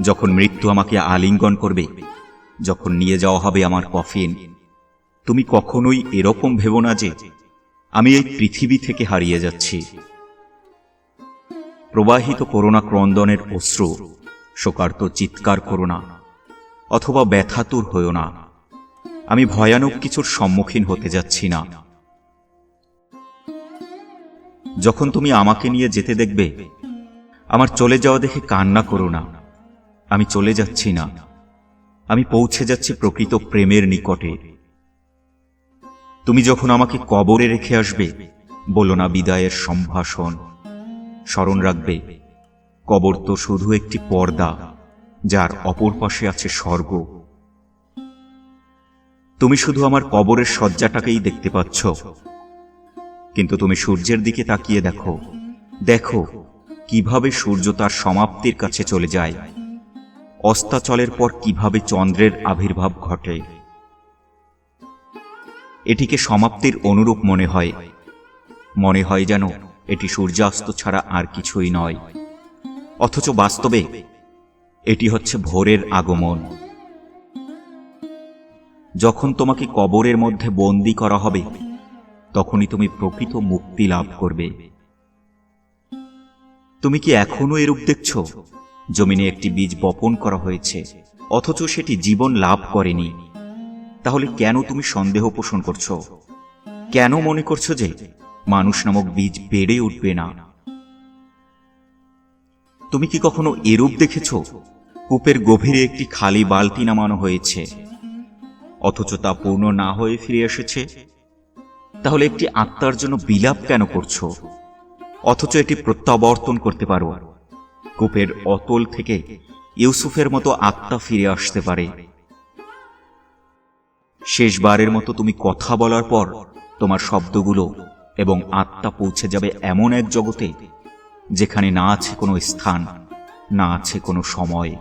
যখন মৃত্যু আমাকে আলিঙ্গন করবে, যখন নিয়ে যাওয়া হবে আমার কফিন, তুমি কখনোই এরকম ভেবো না যে আমি এই পৃথিবী থেকে হারিয়ে যাচ্ছি। প্রবাহিত করোনা ক্রন্দনের অশ্রু শোকার্ত চিৎকার করো না, অথবা ব্যথাতুর হয়েও না। আমি ভয়ানক কিছুর সম্মুখীন হতে যাচ্ছি না। যখন তুমি আমাকে নিয়ে যেতে দেখবে, আমার চলে যাওয়া দেখে কান্না করো না। আমি চলে যাচ্ছি না। আমি পৌঁছে যাচ্ছি প্রকৃত প্রেমের নিকটে। তুমি যখন আমাকে কবরে রেখে আসবে, বলো না বিদায়ের সম্ভাষণ। স্মরণ রাখবে, কবর তো শুধু একটি পর্দা, যার অপর পাশে আছে স্বর্গ। তুমি শুধু আমার কবরের শয্যাটাকেই দেখতে পাচ্ছ। কিন্তু তুমি সূর্যের দিকে তাকিয়ে দেখো। দেখো কীভাবে সূর্য তার সমাপ্তির কাছে চলে যায়। অস্তাচলের পর কীভাবে চন্দ্রের আবির্ভাব ঘটে? এটিকে সমাপ্তির অনুরূপ মনে হয়। মনে হয় যেন এটি সূর্যাস্ত ছাড়া আর কিছুই নয়। অথচ বাস্তবে এটি হচ্ছে ভোরের আগমন। যখন তোমাকে কবরের মধ্যে বন্দি করা হবে, তখনই তুমি প্রকৃত মুক্তি লাভ করবে। তুমি কি এখনও এরূপ দেখছ? জমিনে একটি বীজ বপন করা হয়েছে, অথচ সেটি জীবন লাভ করেনি। তাহলে কেন তুমি সন্দেহ পোষণ করছ? কেন মনে করছ যে মানুষ নামক বীজ বেড়ে উঠবে না? তুমি কি কখনো এরূপ দেখেছ? কূপের গভীরে একটি খালি বালতি নামানো হয়েছে, অথচ তা পূর্ণ না হয়ে ফিরে এসেছে? তাহলে একটি আত্মার জন্য বিলাপ কেন করছ? অথচ এটি প্রত্যাবর্তন করতে পারো। কূপের অতল থেকে ইউসুফের মতো আত্মা ফিরে আসতে পারে। শেষবারের মতো তুমি কথা বলার পর তোমার শব্দগুলো এবং আত্মা পৌঁছে যাবে এমন এক জগতে যেখানে না আছে কোনো স্থান, না আছে কোনো সময়।